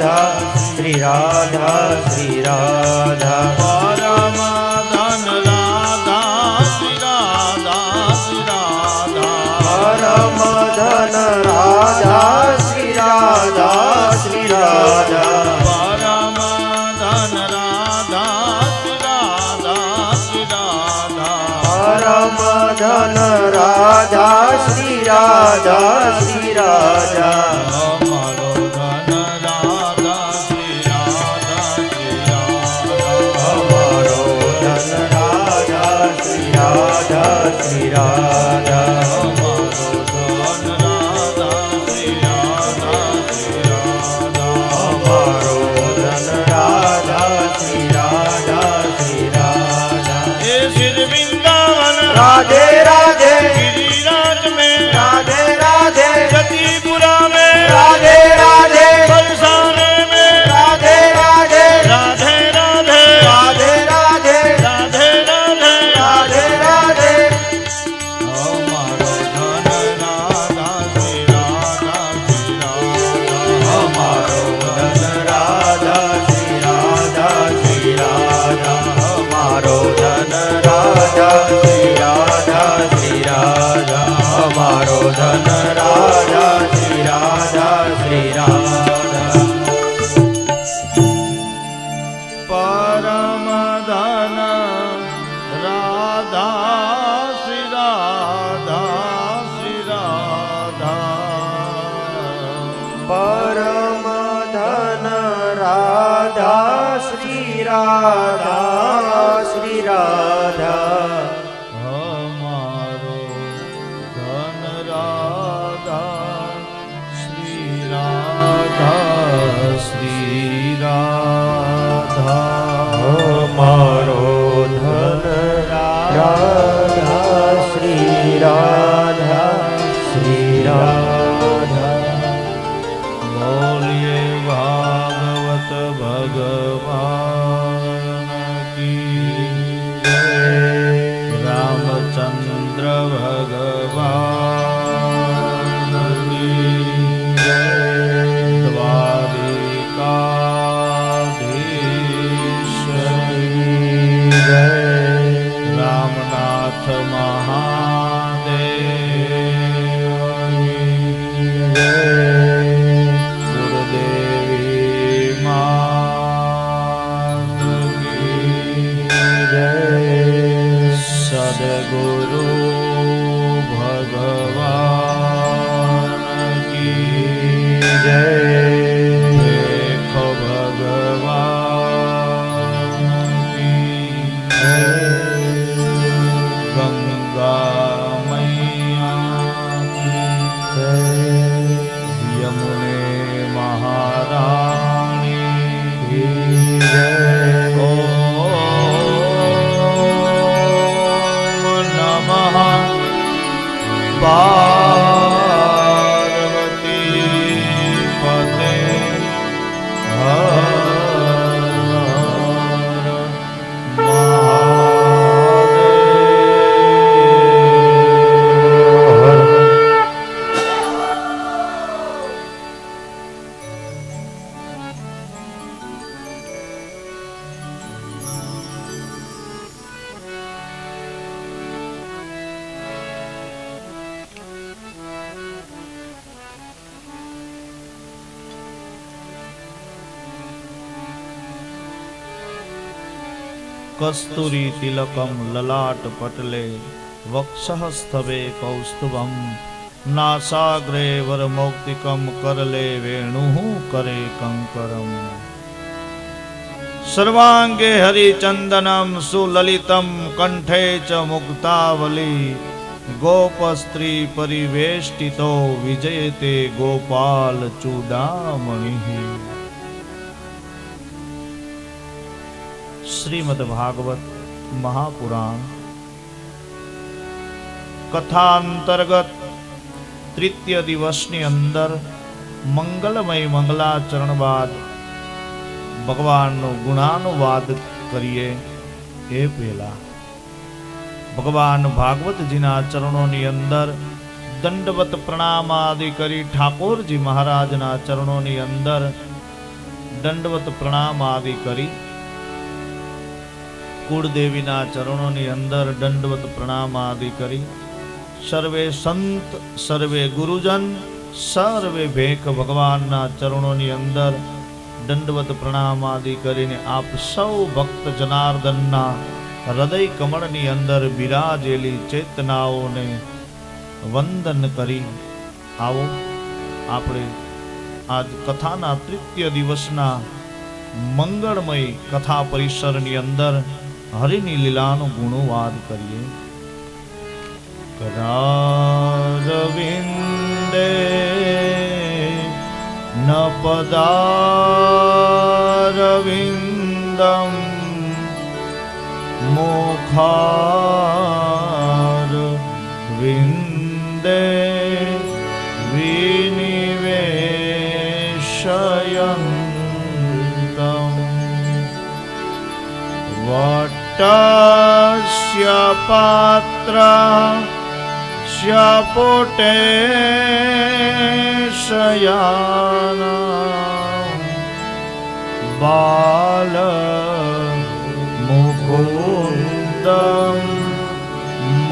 રાધા શ્રી રાધા શ્રી રાધા શ્રી રાધા શ્રી રાધા શ્રી રાધા પરમ રાધા શ્રી રાધા શ્રી રાધા પરમ રાધા શ્રી રાધા શ્રી રાધા રાધા શ્રી રાધા શ્રી રાધા. કસ્તુરી તિલકમ લલાટ પટલે વક્ષઃસ્તવે કૌસ્તુભમ નાસાગ્રે વરમૌક્તિકમ કરલે વેણુ કરે કંકરમ સર્વાંગે હરિચંદનમ સુલલિતમ કંઠે ચ મુક્તાવલી ગોપસ્ત્રી પરિવેષ્ટિતો વિજયતે ગોપાલ ચૂડામણિ શ્રીમદ ભાગવત મહાપુરાણ કથા અંતર્ગત તૃતીય દિવસની અંદર મંગલમય મંગલાચરણ બાદ ભગવાનનો ગુણાનુવાદ કરીએ એ પહેલા ભગવાન ભાગવતજીના ચરણોની અંદર દંડવત પ્રણામ આદિ કરી ઠાકોરજી મહારાજના ચરણોની અંદર દંડવત પ્રણામ આદિ કરી કુળદેવીના ચરણોની અંદર દંડવત પ્રણામ આદિ કરી, સર્વે સંત, સર્વે ગુરુજન, સર્વે ભેખ ભગવાનના ચરણોની અંદર દંડવત પ્રણામ આદિ કરીને આપ સૌ ભક્ત જનાર્દનના હૃદય કમળની અંદર બિરાજેલી ચેતનાઓને વંદન કરી આવો. આપણે આજ કથાના તૃતીય દિવસના મંગળમય કથા પરિસરની અંદર હરિની લીલાનો ગુણવાદ કરીએ. કદારવિંદે ન પદારવિંદમ મુખાર वटस्य पात्र शपुटे शयाना बाल मुकुन्दं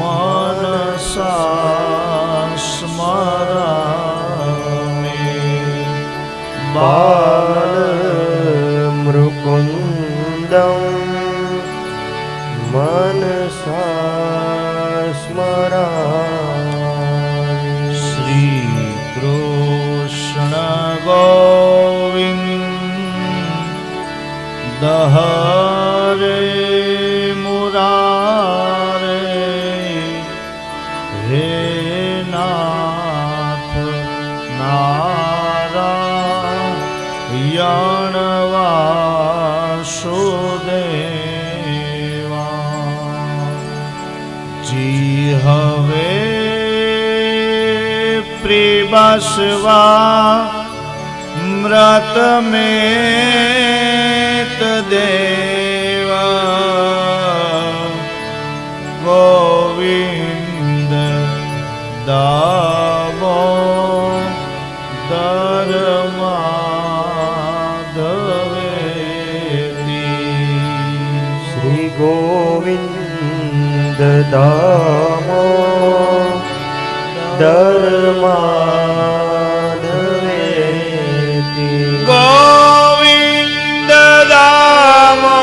मनसा स्मरामि बालमृकुन्दं સ્મરા શ્રી કૃષ્ણ ગોવિંદ દહ હવે પ્રિબસવા મૃત મે દેવ. ગોવિંદ દામો ધર્માધવેતી. શ્રી ગોવિંદ દામો ધર્માધવેતી ગોવિંદ દામો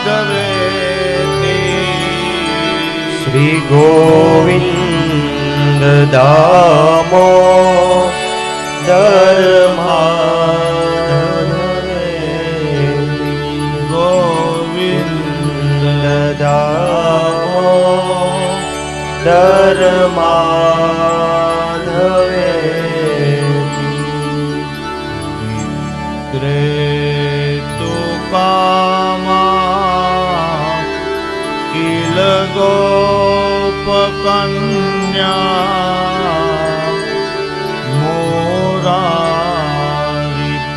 ધર્માધરે શ્રી ગોવિંદ દામો ધર્માધવેતી ધર્માધવેતી ગ્રે તુ કામા કિલ ગોપકન્યા મોરારી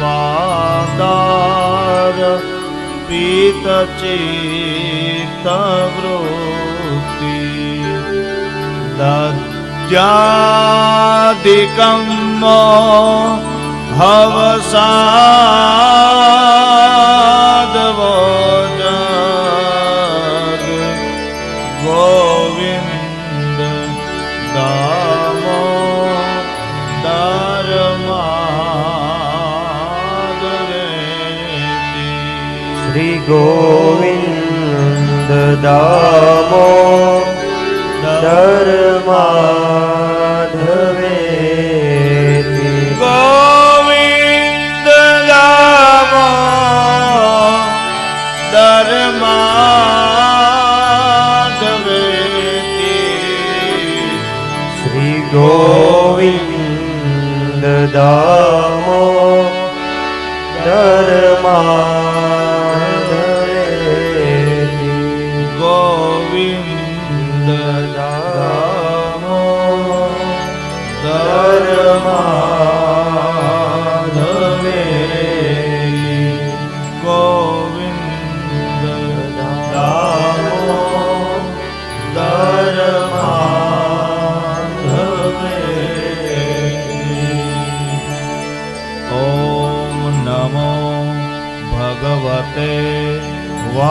પાદાર પીત ચિત્ત વૃત્તિ દદ્યાધિકમ હવસાદવો જગ ગોવિંદ દામો ધર્માદવેતી શ્રી ગોવિંદ ધર્માધવેતી ગોવિંદ દામો ધર્માદવેતી શ્રી ગોવિંદ દામો ધર્માધવેતી ગોવિંદ દામો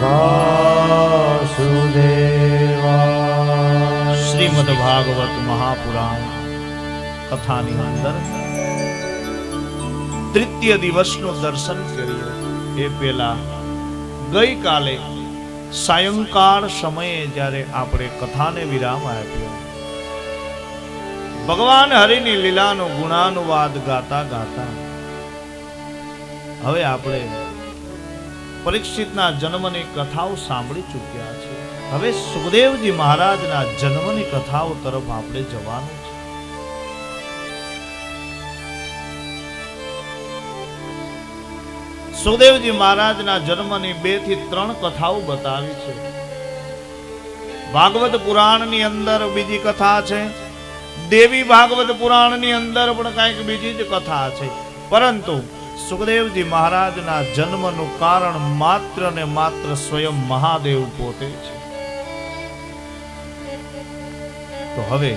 વાસુદેવાય શ્રીમદ ભાગવત મહાપુરાણ કથાની અંદર તૃતીય દિવસનું દર્શન કરીએ એ પહેલા ગઈકાલે સાયંકાળ સમયે જ્યારે આપણે કથાને વિરામ આપ્યો ભગવાન હરિની લીલાનો ગુણાનુવાદ ગાતા ગાતા હવે આપણે પરીક્ષિતના જન્મની કથાઓ સાંભળી ચૂક્યા છે. હવે સુખદેવજી મહારાજના જન્મની કથાઓ તરફ આપણે જવાનું છે. સુખદેવજી મહારાજના જન્મની બેથી ત્રણ કથાઓ બતાવી છે. ભાગવત પુરાણની અંદર બીજી કથા છે. દેવી ભાગવત પુરાણની અંદર પણ કંઈક બીજી જ કથા છે. પરંતુ સુખદેવજી મહારાજના જન્મનું કારણ માત્ર ને માત્ર સ્વયં મહાદેવ પોતે છે. તો હવે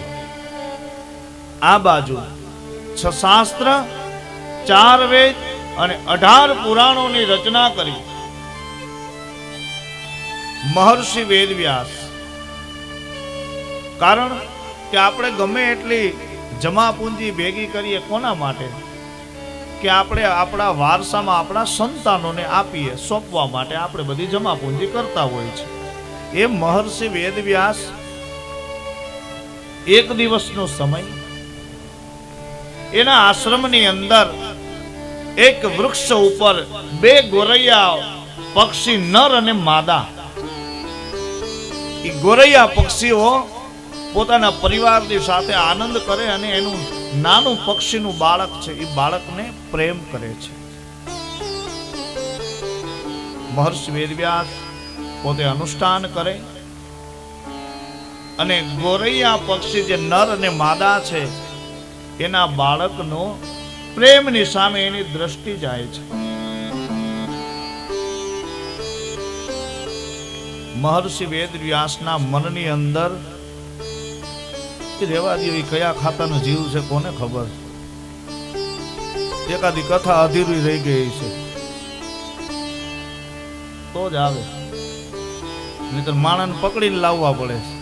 આ બાજુ છ શાસ્ત્ર, ચાર વેદ અને અઢાર પુરાણોની રચના કરી. મહર્ષિ વેદવ્યાસ. કારણ કે આપણે ગમે એટલી જમા પૂંજી ભેગી કરીએ કોના માટે? કે આપણે આપણા વારસામાં આપણા સંતાનોને આપીએ, સોંપવા માટે આપણે બધી જમાપુંજી કરતા હોય છે. એ મહર્ષિ વેદવ્યાસ એક દિવસનો સમય, એના આશ્રમની અંદર એક વૃક્ષ ઉપર બે ગોરૈયા પક્ષી નર અને માદા. ગોરૈયા પક્ષીઓ પોતાના પરિવારની સાથે આનંદ કરે અને એનું નાનું પક્ષીનું બાળક છે, એ બાળકને પ્રેમ કરે છે. મહર્ષિ વેદવ્યાસ પોતે અનુષ્ઠાન કરે અને ગોરૈયા પક્ષી જે નર અને માદા છે, એના બાળકનો પ્રેમની સામે એની દ્રષ્ટિ જાય છે. મહર્ષિ વેદવ્યાસના મનની અંદર કે રેવા દેવી કયા ખાતાનો જીવ છે, કોને ખબર? એકાદી કથા અધીરી રહી ગઈ છે. તો જ આવે. નહીતર માણસને પકડીને લાવવા પડે છે.